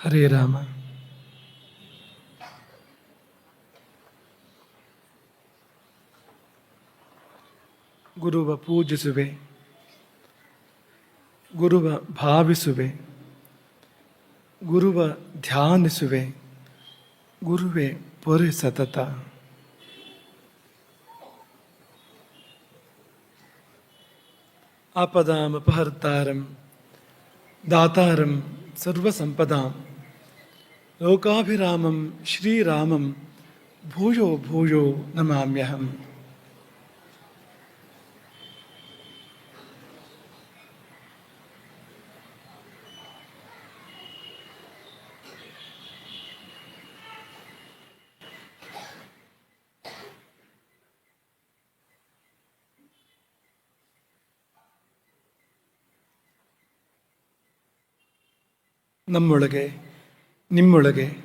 ಹರೇ ರಾಮ ಗುರುವ ಪೂಜಿಸುವೆ ಗುರುವ ಭಾವಿಸುವೆ ಗುರುವ ಧ್ಯಾನಿಸುವೆ ಗುರುವೆ ಪೊರೆ ಸತತ ಆಪದಾಮಪಹರ್ತಾರಂ ದಾತಾರಂ ಸರ್ವಸಂಪದಾಂ लोकाभिरामं श्रीरामं भूयो भूयो नमाम्यहम्। നമ്മൊളകെ ನಿಮ್ಮೊಳಗೆ,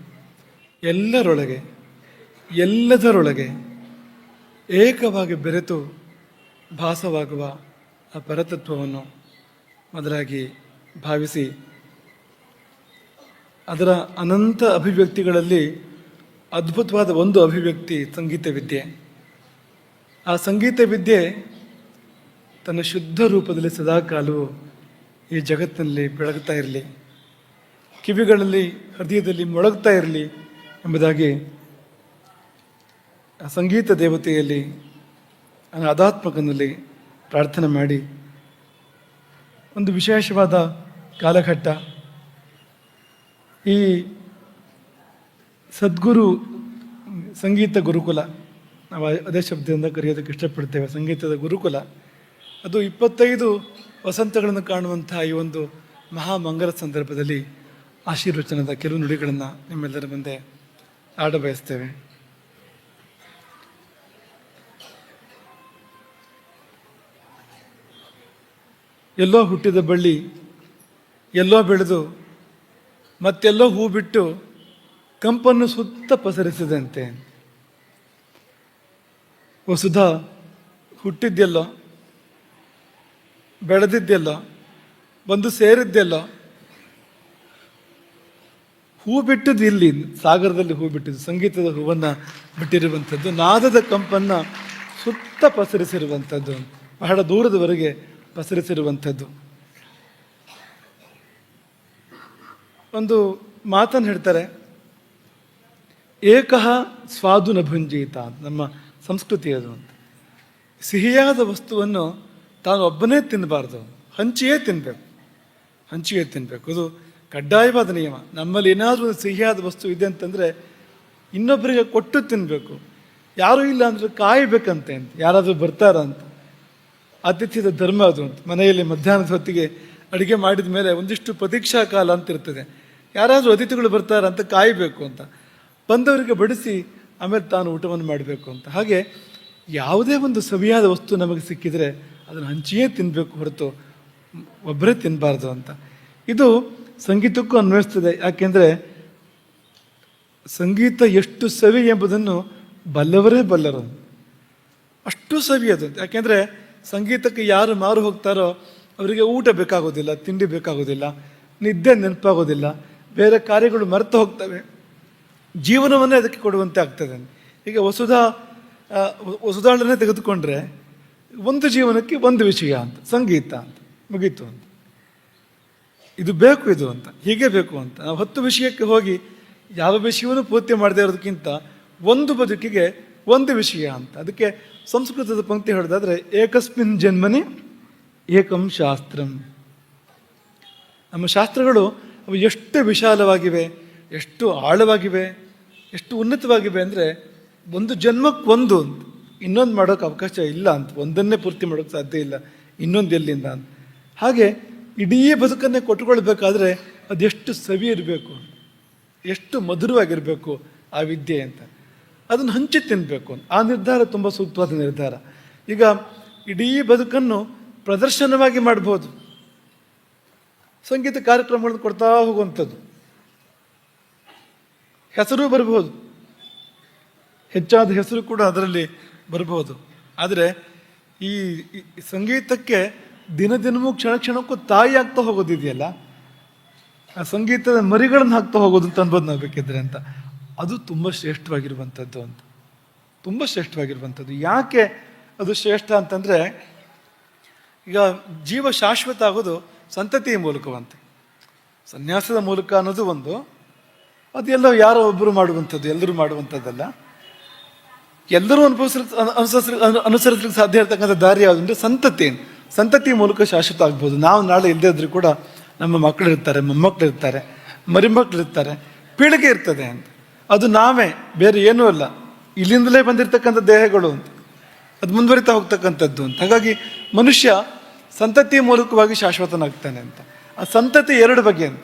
ಎಲ್ಲರೊಳಗೆ, ಎಲ್ಲದರೊಳಗೆ ಏಕವಾಗಿ ಬೆರೆತು ಭಾಸವಾಗುವ ಆ ಪರತತ್ವವನ್ನು ಮೊದಲಾಗಿ ಭಾವಿಸಿ, ಅದರ ಅನಂತ ಅಭಿವ್ಯಕ್ತಿಗಳಲ್ಲಿ ಅದ್ಭುತವಾದ ಒಂದು ಅಭಿವ್ಯಕ್ತಿ ಸಂಗೀತ ವಿದ್ಯೆ ಆ ಸಂಗೀತ ವಿದ್ಯೆ ತನ್ನ ಶುದ್ಧ ರೂಪದಲ್ಲಿ ಸದಾಕಾಲವು ಈ ಜಗತ್ತಿನಲ್ಲಿ ಬೆಳಗ್ತಾ ಇರಲಿ. ಕಿವಿಗಳಲ್ಲಿ, ಹೃದಯದಲ್ಲಿ ಮೊಳಗ್ತಾ ಇರಲಿ ಎಂಬುದಾಗಿ ಆ ಸಂಗೀತ ದೇವತೆಯಲ್ಲಿ ಅದಾತ್ಮಕನಲ್ಲಿ ಪ್ರಾರ್ಥನೆ ಮಾಡಿ. ಒಂದು ವಿಶೇಷವಾದ ಕಾಲಘಟ್ಟ. ಈ ಸದ್ಗುರು ಸಂಗೀತ ಗುರುಕುಲ, ನಾವು ಅದೇ ಶಬ್ದದಿಂದ ಕರೆಯೋದಕ್ಕೆ ಇಷ್ಟಪಡ್ತೇವೆ, ಸಂಗೀತದ ಗುರುಕುಲ. ಅದು ಇಪ್ಪತ್ತೈದು ವಸಂತಗಳನ್ನು ಕಾಣುವಂತಹ ಈ ಒಂದು ಮಹಾಮಂಗಲ ಸಂದರ್ಭದಲ್ಲಿ ಆಶೀರ್ವಚನದ ಕೆಲವು ನುಡಿಗಳನ್ನು ನಿಮ್ಮೆಲ್ಲರ ಮುಂದೆ ಆಡ ಬಯಸ್ತೇವೆ. ಎಲ್ಲೋ ಹುಟ್ಟಿದ ಬಳ್ಳಿ, ಎಲ್ಲೋ ಬೆಳೆದು, ಮತ್ತೆಲ್ಲೋ ಹೂ ಬಿಟ್ಟು ಕಂಪನ್ನು ಸುತ್ತ ಪಸರಿಸಿದಂತೆ. ವಸುಧ ಹುಟ್ಟಿದ್ದೆಲ್ಲೋ ಬೆಳೆದಿದ್ದೆಲ್ಲೋ ಬಂದು ಸೇರಿದ್ದೆಲ್ಲೋ ಹೂ ಬಿಟ್ಟದ್ದು ಇಲ್ಲಿ, ಸಾಗರದಲ್ಲಿ ಹೂ ಬಿಟ್ಟಿದ್ದು ಸಂಗೀತದ ಹೂವನ್ನು ಬಿಟ್ಟಿರುವಂಥದ್ದು, ನಾದದ ಕಂಪನ್ನು ಸುತ್ತ ಪಸರಿಸಿರುವಂಥದ್ದು, ಬಹಳ ದೂರದವರೆಗೆ ಪಸರಿಸಿರುವಂಥದ್ದು. ಒಂದು ಮಾತನ್ನು ಹೇಳ್ತಾರೆ, ಏಕ ಸ್ವಾದು ನಭುಂಜೀತ ಭುಂಜೀತ ನಮ್ಮ ಸಂಸ್ಕೃತಿ ಅದು ಅಂತ. ಸಿಹಿಯಾದ ವಸ್ತುವನ್ನು ತಾನು ಒಬ್ಬನೇ ತಿನ್ನಬಾರ್ದು, ಹಂಚಿಯೇ ತಿನ್ನಬೇಕು ಹಂಚಿಯೇ ತಿನ್ನಬೇಕು ಇದು ಕಡ್ಡಾಯವಾದ ನಿಯಮ. ನಮ್ಮಲ್ಲಿ ಏನಾದರೂ ಒಂದು ಸಿಹಿಯಾದ ವಸ್ತು ಇದೆ ಅಂತಂದರೆ ಇನ್ನೊಬ್ಬರಿಗೆ ಕೊಟ್ಟು ತಿನ್ನಬೇಕು ಯಾರೂ ಇಲ್ಲ ಅಂದರೆ ಕಾಯಬೇಕಂತೆ ಅಂತ. ಯಾರಾದರೂ ಬರ್ತಾರ ಅಂತ. ಆತಿಥ್ಯದ ಧರ್ಮ ಅದು ಅಂತ. ಮನೆಯಲ್ಲಿ ಮಧ್ಯಾಹ್ನದ ಹೊತ್ತಿಗೆ ಅಡುಗೆ ಮಾಡಿದ ಮೇಲೆ ಒಂದಿಷ್ಟು ಪ್ರತೀಕ್ಷಾ ಕಾಲ ಅಂತ ಇರ್ತದೆ. ಯಾರಾದರೂ ಅತಿಥಿಗಳು ಬರ್ತಾರ ಅಂತ ಕಾಯಬೇಕು ಅಂತ. ಬಂದವರಿಗೆ ಬಡಿಸಿ ಆಮೇಲೆ ತಾನು ಊಟವನ್ನು ಮಾಡಬೇಕು ಅಂತ. ಹಾಗೆ ಯಾವುದೇ ಒಂದು ಸವಿಯಾದ ವಸ್ತು ನಮಗೆ ಸಿಕ್ಕಿದರೆ ಅದನ್ನು ಹಂಚಿಯೇ ತಿನ್ನಬೇಕು ಹೊರತು ಒಬ್ಬರೇ ತಿನ್ನಬಾರ್ದು ಅಂತ. ಇದು ಸಂಗೀತಕ್ಕೂ ಅನ್ವಯಿಸ್ತದೆ. ಯಾಕೆಂದರೆ ಸಂಗೀತ ಎಷ್ಟು ಸವಿ ಎಂಬುದನ್ನು ಬಲ್ಲವರೇ ಬಲ್ಲರು. ಅಷ್ಟು ಸವಿ ಅದು. ಯಾಕೆಂದರೆ ಸಂಗೀತಕ್ಕೆ ಯಾರು ಮಾರು ಹೋಗ್ತಾರೋ ಅವರಿಗೆ ಊಟ ಬೇಕಾಗೋದಿಲ್ಲ, ತಿಂಡಿ ಬೇಕಾಗೋದಿಲ್ಲ, ನಿದ್ದೆ ನೆನಪಾಗೋದಿಲ್ಲ, ಬೇರೆ ಕಾರ್ಯಗಳು ಮರೆತು ಹೋಗ್ತವೆ. ಜೀವನವನ್ನೇ ಅದಕ್ಕೆ ಕೊಡುವಂತೆ ಆಗ್ತದೆ. ಈಗ ವಸುಧಾ ವಸುಧಾಳನ್ನೇ ತೆಗೆದುಕೊಂಡ್ರೆ ಒಂದು ಜೀವನಕ್ಕೆ ಒಂದು ವಿಷಯ ಅಂತ, ಸಂಗೀತ ಅಂತ, ಮುಗೀತು ಅಂತ. ಇದು ಬೇಕು ಇದು ಅಂತ. ಹೀಗೆ ಬೇಕು ಅಂತ. ನಾವು ಹತ್ತು ವಿಷಯಕ್ಕೆ ಹೋಗಿ ಯಾವ ವಿಷಯವನ್ನು ಪೂರ್ತಿ ಮಾಡದೇ ಇರೋದಕ್ಕಿಂತ ಒಂದು ಬದುಕಿಗೆ ಒಂದು ವಿಷಯ ಅಂತ. ಅದಕ್ಕೆ ಸಂಸ್ಕೃತದ ಪಂಕ್ತಿ ಹೇಳೋದಾದರೆ, ಏಕಸ್ಮಿನ್ ಜನ್ಮನಿ ಏಕಂ ಶಾಸ್ತ್ರಂ. ನಮ್ಮ ಶಾಸ್ತ್ರಗಳು ಅವು ಎಷ್ಟು ವಿಶಾಲವಾಗಿವೆ, ಎಷ್ಟು ಆಳವಾಗಿವೆ, ಎಷ್ಟು ಉನ್ನತವಾಗಿವೆ ಅಂದರೆ ಒಂದು ಜನ್ಮಕ್ಕೆ ಒಂದು ಅಂತ. ಇನ್ನೊಂದು ಮಾಡೋಕ್ಕೆ ಅವಕಾಶ ಇಲ್ಲ ಅಂತ. ಒಂದನ್ನೇ ಪೂರ್ತಿ ಮಾಡೋಕ್ಕೆ ಸಾಧ್ಯ ಇಲ್ಲ. ಇನ್ನೊಂದು ಎಲ್ಲಿಂದ ಅಂತ. ಹಾಗೆ ಇಡೀ ಬದುಕನ್ನೇ ಕೊಟ್ಟುಕೊಳ್ಬೇಕಾದ್ರೆ ಅದೆಷ್ಟು ಸವಿ ಇರಬೇಕು, ಎಷ್ಟು ಮಧುರವಾಗಿರಬೇಕು ಆ ವಿದ್ಯೆ ಅಂತ. ಅದನ್ನು ಹಂಚಿ ತಿನ್ನಬೇಕು ಆ ನಿರ್ಧಾರ ತುಂಬ ಸೂಕ್ತವಾದ ನಿರ್ಧಾರ. ಈಗ ಇಡೀ ಬದುಕನ್ನು ಪ್ರದರ್ಶನವಾಗಿ ಮಾಡ್ಬೋದು. ಸಂಗೀತ ಕಾರ್ಯಕ್ರಮಗಳನ್ನು ಕೊಡ್ತಾ ಹೋಗುವಂಥದ್ದು. ಹೆಸರು ಬರಬಹುದು ಹೆಚ್ಚಾದ ಹೆಸರು ಕೂಡ ಅದರಲ್ಲಿ ಬರಬಹುದು ಆದರೆ ಈ ಈ ಸಂಗೀತಕ್ಕೆ ದಿನ ದಿನವೂ ಕ್ಷಣ ಕ್ಷಣಕ್ಕೂ ತಾಯಿ ಆಗ್ತಾ ಹೋಗೋದಿದೆಯಲ್ಲ? ಆ ಸಂಗೀತದ ಮರಿಗಳನ್ನು ಹಾಕ್ತಾ ಹೋಗೋದು ಅಂತ ಅನ್ಬೋದು ನಾವು ಬೇಕಿದ್ರೆ ಅಂತ. ಅದು ತುಂಬ ಶ್ರೇಷ್ಠವಾಗಿರುವಂಥದ್ದು ಅಂತ. ತುಂಬ ಶ್ರೇಷ್ಠವಾಗಿರುವಂಥದ್ದು ಯಾಕೆ ಅದು ಶ್ರೇಷ್ಠ ಅಂತಂದರೆ, ಈಗ ಜೀವ ಶಾಶ್ವತ ಆಗೋದು ಸಂತತಿಯ ಮೂಲಕವಂತೆ. ಸನ್ಯಾಸದ ಮೂಲಕ ಅನ್ನೋದು ಒಂದು. ಅದೆಲ್ಲ ಯಾರೋ ಒಬ್ಬರು ಮಾಡುವಂಥದ್ದು ಎಲ್ಲರೂ ಮಾಡುವಂಥದ್ದಲ್ಲ ಎಲ್ಲರೂ ಅನುಸರಿಸ ಅನುಸರಿಸ್ಲಿಕ್ಕೆ ಸಾಧ್ಯ ಇರತಕ್ಕಂಥ ದಾರಿ ಯಾವುದು ಅಂದರೆ ಸಂತತಿ ಸಂತತಿ ಮೂಲಕ ಶಾಶ್ವತ ಆಗ್ಬೋದು. ನಾವು ನಾಳೆ ಇಲ್ಲದೇ ಇದ್ದರೂ ಕೂಡ ನಮ್ಮ ಮಕ್ಕಳು ಇರ್ತಾರೆ ಮೊಮ್ಮಕ್ಕಳು ಇರ್ತಾರೆ ಮರಿಮಕ್ಕಳು ಇರ್ತಾರೆ, ಪೀಳಿಗೆ ಇರ್ತದೆ ಅಂತ. ಅದು ನಾವೇ, ಬೇರೆ ಏನೂ ಅಲ್ಲ. ಇಲ್ಲಿಂದಲೇ ಬಂದಿರತಕ್ಕಂಥ ದೇಹಗಳು ಅಂತ. ಅದು ಮುಂದುವರಿತಾ ಹೋಗ್ತಕ್ಕಂಥದ್ದು ಅಂತ. ಹಾಗಾಗಿ ಮನುಷ್ಯ ಸಂತತಿ ಮೂಲಕವಾಗಿ ಶಾಶ್ವತನಾಗ್ತಾನೆ ಅಂತ. ಆ ಸಂತತಿ ಎರಡು ಬಗೆ ಅಂತ.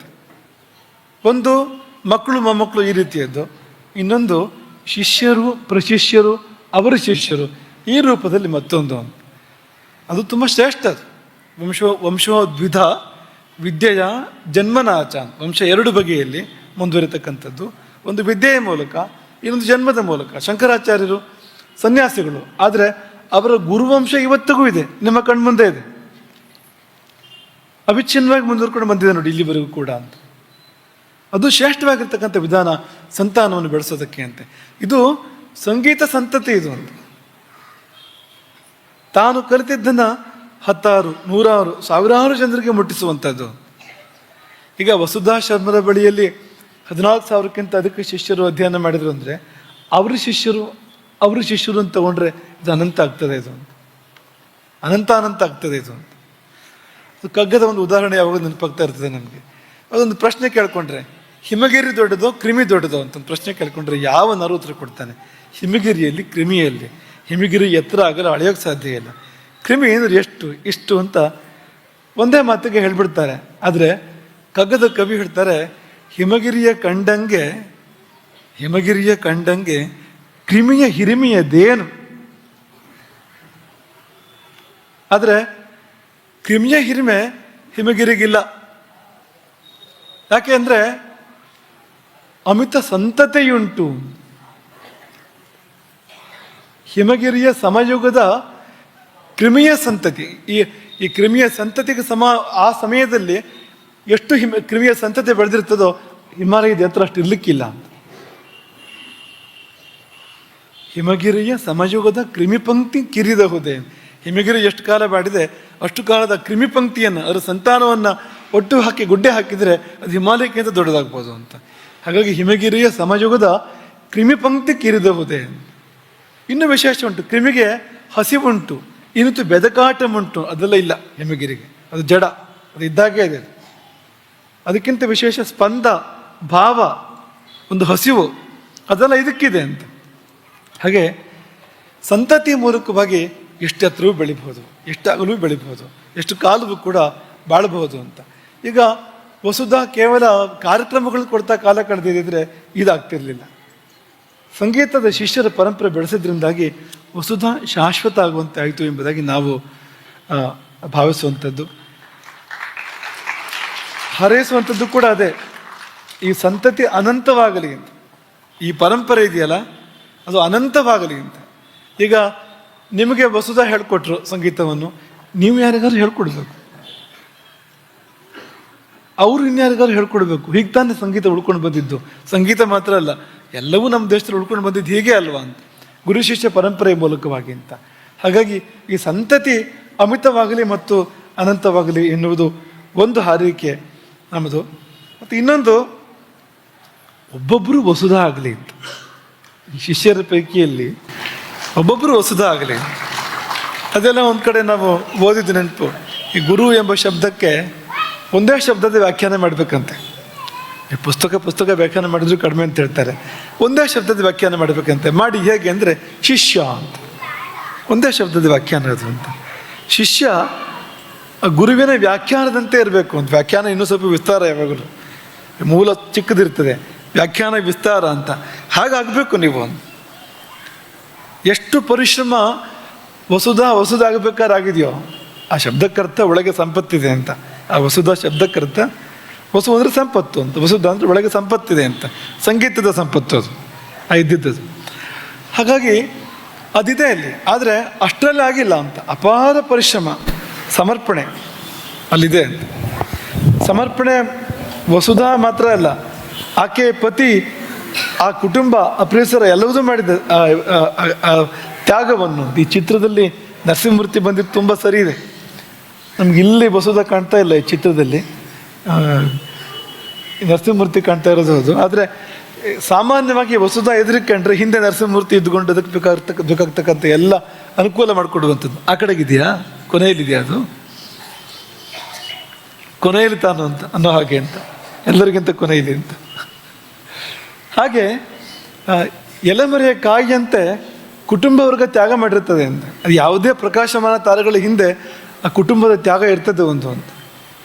ಒಂದು, ಮಕ್ಕಳು ಮೊಮ್ಮಕ್ಕಳು ಈ ರೀತಿಯದ್ದು. ಇನ್ನೊಂದು, ಶಿಷ್ಯರು, ಪ್ರಶಿಷ್ಯರು, ಅವರ ಶಿಷ್ಯರು ಈ ರೂಪದಲ್ಲಿ ಮತ್ತೊಂದು ಅಂತ. ಅದು ತುಂಬ ಶ್ರೇಷ್ಠ ಅದು. ವಂಶ, ವಂಶೋದ್ವಿಧ, ವಿದ್ಯೆಯ ಜನ್ಮನಾಚ. ವಂಶ ಎರಡು ಬಗೆಯಲ್ಲಿ ಮುಂದುವರಿತಕ್ಕಂಥದ್ದು. ಒಂದು ವಿದ್ಯೆಯ ಮೂಲಕ, ಇನ್ನೊಂದು ಜನ್ಮದ ಮೂಲಕ. ಶಂಕರಾಚಾರ್ಯರು ಸನ್ಯಾಸಿಗಳು. ಆದರೆ ಅವರ ಗುರುವಂಶ ಇವತ್ತಿಗೂ ಇದೆ. ನಿಮ್ಮ ಕಣ್ಮುಂದೆ ಇದೆ. ಅವಿಚ್ಛಿನ್ನವಾಗಿ ಮುಂದುವರ್ಕೊಂಡು ಬಂದಿದೆ ನೋಡಿ ಇಲ್ಲಿವರೆಗೂ ಕೂಡ ಅಂತ. ಅದು ಶ್ರೇಷ್ಠವಾಗಿರ್ತಕ್ಕಂಥ ವಿಧಾನ ಸಂತಾನವನ್ನು ಬೆಳೆಸೋದಕ್ಕೆ ಅಂತೆ. ಇದು ಸಂಗೀತ ಸಂತತಿ ಇದು ಅಂತ. ತಾನು ಕಲಿತಿದ್ದನ್ನು ಹತ್ತಾರು, ನೂರಾರು, ಸಾವಿರಾರು ಜನರಿಗೆ ಮುಟ್ಟಿಸುವಂಥದ್ದು ಈಗ ವಸುಧಾ ಶರ್ಮರ ಬಳಿಯಲ್ಲಿ ಹದಿನಾಲ್ಕು ಸಾವಿರಕ್ಕಿಂತ ಅಧಿಕ ಶಿಷ್ಯರು ಅಧ್ಯಯನ ಮಾಡಿದ್ರು ಅಂದರೆ, ಅವ್ರ ಶಿಷ್ಯರು ಅವ್ರ ಶಿಷ್ಯರು ಅಂತ ತಗೊಂಡ್ರೆ ಇದು ಅನಂತ ಆಗ್ತದೆ ಇದು. ಅಂತ ಅನಂತ ಅನಂತ ಆಗ್ತದೆ ಇದು. ಅಂತ ಕಗ್ಗದ ಒಂದು ಉದಾಹರಣೆ ಯಾವಾಗ ನೆನಪಾಗ್ತಾ ಇರ್ತದೆ ನಮಗೆ. ಅದೊಂದು ಪ್ರಶ್ನೆ ಕೇಳ್ಕೊಂಡ್ರೆ, ಹಿಮಗಿರಿ ದೊಡ್ಡದೋ, ಕ್ರಿಮಿ ದೊಡ್ಡದೋ ಅಂತ ಪ್ರಶ್ನೆ ಕೇಳ್ಕೊಂಡ್ರೆ ಯಾವ ನರು ಉತ್ತರ ಕೊಡ್ತಾನೆ? ಹಿಮಗಿರಿಯಲ್ಲಿ, ಕ್ರಿಮಿಯಲ್ಲಿ. ಹಿಮಗಿರಿ ಎತ್ತರ ಆಗಲ್ಲ ಅಳೆಯೋಕೆ ಸಾಧ್ಯ ಇಲ್ಲ. ಕ್ರಿಮಿ ಅಂದರೆ ಎಷ್ಟು, ಇಷ್ಟು ಅಂತ ಒಂದೇ ಮಾತಿಗೆ ಹೇಳ್ಬಿಡ್ತಾರೆ. ಆದರೆ ಕಗ್ಗದ ಕವಿ ಹೇಳ್ತಾರೆ, ಹಿಮಗಿರಿಯ ಕಂಡಂಗೆ ಹಿಮಗಿರಿಯ ಕಂಡಂಗೆ ಕ್ರಿಮಿಯ ಹಿರಿಮೆಯದೇನು? ಆದರೆ ಕ್ರಿಮಿಯ ಹಿರಿಮೆ ಹಿಮಗಿರಿಗಿಲ್ಲ. ಯಾಕೆ ಅಂದರೆ ಅಮಿತ ಸಂತತೆಯುಂಟು. ಹಿಮಗಿರಿಯ ಸಮಯುಗದ ಕ್ರಿಮಿಯ ಸಂತತಿ. ಈ ಈ ಕ್ರಿಮಿಯ ಸಂತತಿಗೆ ಸಮ, ಆ ಸಮಯದಲ್ಲಿ ಎಷ್ಟು ಹಿಮ, ಕ್ರಿಮಿಯ ಸಂತತಿ ಬೆಳೆದಿರ್ತದೋ ಹಿಮಾಲಯದ ಎತ್ತರ ಅಷ್ಟು ಇರ್ಲಿಕ್ಕಿಲ್ಲ ಅಂತ. ಹಿಮಗಿರಿಯ ಸಮಯುಗದ ಕ್ರಿಮಿ ಪಂಕ್ತಿ ಕಿರಿದಹುದೆ ಹಿಮಗಿರಿ ಎಷ್ಟು ಕಾಲ ಬಾಡಿದೆ, ಅಷ್ಟು ಕಾಲದ ಕ್ರಿಮಿ ಪಂಕ್ತಿಯನ್ನು, ಅದರ ಸಂತಾನವನ್ನು ಒಟ್ಟು ಹಾಕಿ, ಗುಡ್ಡೆ ಹಾಕಿದರೆ ಅದು ಹಿಮಾಲಯಕ್ಕಿಂತ ದೊಡ್ಡದಾಗ್ಬೋದು ಅಂತ. ಹಾಗಾಗಿ ಹಿಮಗಿರಿಯ ಸಮಯುಗದ ಕ್ರಿಮಿ ಪಂಕ್ತಿ ಕಿರಿದಹುದೆ ಇನ್ನು ವಿಶೇಷ ಉಂಟು. ಕ್ರಿಮಿಗೆ ಹಸಿವುಂಟು ಇನ್ನಿತು ಬೆದಕಾಟ ಉಂಟು. ಅದೆಲ್ಲ ಇಲ್ಲ ಹೆಮ್ಮೆಗಿರಿಗೆ ಅದು ಜಡ. ಅದು ಇದ್ದಾಗೆ ಇದೆ ಅದಕ್ಕಿಂತ ವಿಶೇಷ ಸ್ಪಂದ, ಭಾವ, ಒಂದು ಹಸಿವು. ಅದೆಲ್ಲ ಇದಕ್ಕಿದೆ ಅಂತ. ಹಾಗೆ ಸಂತತಿ ಮೂಲಕವಾಗಿ ಎಷ್ಟು ಹತ್ರವೂ ಬೆಳಿಬಹುದು. ಎಷ್ಟಾಗಲೂ ಬೆಳಿಬಹುದು. ಎಷ್ಟು ಕಾಲವೂ ಕೂಡ ಬಾಳಬಹುದು ಅಂತ. ಈಗ ವಸುಧಾ ಕೇವಲ ಕಾರ್ಯಕ್ರಮಗಳು ಕೊಡ್ತಾ ಕಾಲ ಕಳೆದಿದ್ದರೆ ಇದಾಗ್ತಿರ್ಲಿಲ್ಲ. ಸಂಗೀತದ ಶಿಷ್ಯರ ಪರಂಪರೆ ಬೆಳೆಸಿದ್ರಿಂದಾಗಿ ವಸುಧಾ ಶಾಶ್ವತ ಆಗುವಂತೆ ಆಯಿತು ಎಂಬುದಾಗಿ ನಾವು ಭಾವಿಸುವಂಥದ್ದು. ಹರೈಸುವಂಥದ್ದು ಕೂಡ ಅದೇ. ಈ ಸಂತತಿ ಅನಂತವಾಗಲಿ ಅಂತ. ಈ ಪರಂಪರೆ ಇದೆಯಲ್ಲ, ಅದು ಅನಂತವಾಗಲಿ ಅಂತ. ಈಗ ನಿಮಗೆ ವಸುಧಾ ಹೇಳ್ಕೊಟ್ರು ಸಂಗೀತವನ್ನು, ನೀವು ಯಾರಿಗಾದ್ರೂ ಹೇಳ್ಕೊಡ್ಬೇಕು. ಅವರು ಇನ್ಯಾರಿಗಾದ್ರು ಹೇಳ್ಕೊಡ್ಬೇಕು. ಹೀಗೆ ತಾನೇ ಸಂಗೀತ ಉಳ್ಕೊಂಡು ಬಂದಿದ್ದು. ಸಂಗೀತ ಮಾತ್ರ ಅಲ್ಲ, ಎಲ್ಲವೂ ನಮ್ಮ ದೇಶದಲ್ಲಿ ಉಳ್ಕೊಂಡು ಬಂದಿದ್ದು ಹೀಗೆ ಅಲ್ವಾ ಅಂತ. ಗುರು ಶಿಷ್ಯ ಪರಂಪರೆಯ ಮೂಲಕವಾಗಿ ಅಂತ. ಹಾಗಾಗಿ ಈ ಸಂತತಿ ಅಮಿತವಾಗಲಿ ಮತ್ತು ಅನಂತವಾಗಲಿ ಎನ್ನುವುದು ಒಂದು ಹಾರೈಕೆ ನಮ್ಮದು ಮತ್ತು ಇನ್ನೊಂದು ಒಬ್ಬೊಬ್ಬರು ವಸುಧ ಆಗಲಿ ಅಂತ. ಈ ಶಿಷ್ಯರ ಪೈಕಿಯಲ್ಲಿ ಒಬ್ಬೊಬ್ಬರು ವಸುಧ ಆಗಲಿ ಅದೆಲ್ಲ ಒಂದು ಕಡೆ ನಾವು ಓದಿದ್ದು ನೆನಪು. ಈ ಗುರು ಎಂಬ ಶಬ್ದಕ್ಕೆ ಒಂದೇ ಶಬ್ದದ ವ್ಯಾಖ್ಯಾನ ಮಾಡಬೇಕಂತೆ. ಈ ಪುಸ್ತಕ ಪುಸ್ತಕ ವ್ಯಾಖ್ಯಾನ ಮಾಡಿದ್ರು ಕಡಿಮೆ ಅಂತ ಹೇಳ್ತಾರೆ. ಒಂದೇ ಶಬ್ದದ ವ್ಯಾಖ್ಯಾನ ಮಾಡಬೇಕಂತೆ. ಮಾಡಿ ಹೇಗೆ ಅಂದರೆ ಶಿಷ್ಯ ಅಂತ. ಒಂದೇ ಶಬ್ದದ ವ್ಯಾಖ್ಯಾನ ಅದು ಅಂತ. ಶಿಷ್ಯ ಆ ಗುರುವಿನ ವ್ಯಾಖ್ಯಾನದಂತೆ ಇರಬೇಕು ಅಂತ. ವ್ಯಾಖ್ಯಾನ ಇನ್ನೂ ಸ್ವಲ್ಪ ವಿಸ್ತಾರ ಯಾವಾಗಲೂ. ಮೂಲ ಚಿಕ್ಕದಿರ್ತದೆ. ವ್ಯಾಖ್ಯಾನ ವಿಸ್ತಾರ ಅಂತ. ಹಾಗಾಗಬೇಕು ನೀವು ಎಷ್ಟು ಪರಿಶ್ರಮ ವಸುಧ ಆಗಬೇಕಾರಾಗಿದೆಯೋ ಆ ಶಬ್ದಕ್ಕರ್ಥ ಒಳಗೆ ಸಂಪತ್ತಿದೆ ಅಂತ. ಆ ವಸುಧ ಶಬ್ದಕ್ಕರ್ಥ ವಸು ಅಂದರೆ ಸಂಪತ್ತು ಅಂತ, ವಸುಧ ಅಂದರೆ ಒಳಗೆ ಸಂಪತ್ತಿದೆ ಅಂತ, ಸಂಗೀತದ ಸಂಪತ್ತು ಅದು, ಆ ಇದ್ದಿದ್ದದು ಹಾಗಾಗಿ ಅದಿದೆ ಅಲ್ಲಿ, ಆದರೆ ಅಷ್ಟರಲ್ಲಿ ಆಗಿಲ್ಲ ಅಂತ, ಅಪಾರ ಪರಿಶ್ರಮ, ಸಮರ್ಪಣೆ ಅಲ್ಲಿದೆ ಅಂತ. ಸಮರ್ಪಣೆ ವಸುಧಾ ಮಾತ್ರ ಅಲ್ಲ, ಆಕೆ ಪತಿ, ಆ ಕುಟುಂಬ, ಆ ಪರಿಸರ ಎಲ್ಲವೂ ಮಾಡಿದ ತ್ಯಾಗವನ್ನು, ಈ ಚಿತ್ರದಲ್ಲಿ ನರಸಿಂಹಮೂರ್ತಿ ಬಂದಿದ್ದು ತುಂಬ ಸರಿ ಇದೆ. ನಮ್ಗೆ ಇಲ್ಲಿ ಬಸೋದ ಕಾಣ್ತಾ ಇಲ್ಲ ಈ ಚಿತ್ರದಲ್ಲಿ. ನರಸಿಂಹಮೂರ್ತಿ ಕಾಣ್ತಾ ಇರೋದು ಹೌದು ಆದರೆ ಸಾಮಾನ್ಯವಾಗಿ ವಸುಧಾ ಎದುರಿಗೆ ಕಂಡ್ರೆ ಹಿಂದೆ ನರಸಿಂಹಮೂರ್ತಿ ಇದ್ದುಕೊಂಡು ಅದಕ್ಕೆ ಬೇಕಾಗ್ತಕ್ಕ, ಬೇಕಾಗ್ತಕ್ಕಂಥ ಎಲ್ಲ ಅನುಕೂಲ ಮಾಡಿಕೊಡುವಂಥದ್ದು. ಆ ಕಡೆಗಿದೆಯಾ? ಕೊನೆಯಲ್ಲಿದೆಯಾ ಅದು? ಕೊನೆಯಲ್ಲಿ ತಾನು ಅಂತ, ಅನ್ನೋ ಹಾಗೆ ಅಂತ. ಎಲ್ಲರಿಗಿಂತ ಕೊನೆಯಲ್ಲಿ ಅಂತ. ಹಾಗೆ ಎಲೆಮರೆಯ ಕಾಯಿಯಂತೆ ಕುಟುಂಬ ವರ್ಗ ತ್ಯಾಗ ಮಾಡಿರ್ತದೆ ಅಂತ. ಅದು ಯಾವುದೇ ಪ್ರಕಾಶಮಾನ ತಾರೆಗಳ ಹಿಂದೆ ಆ ಕುಟುಂಬದ ತ್ಯಾಗ ಇರ್ತದೆ ಒಂದು ಅಂತ.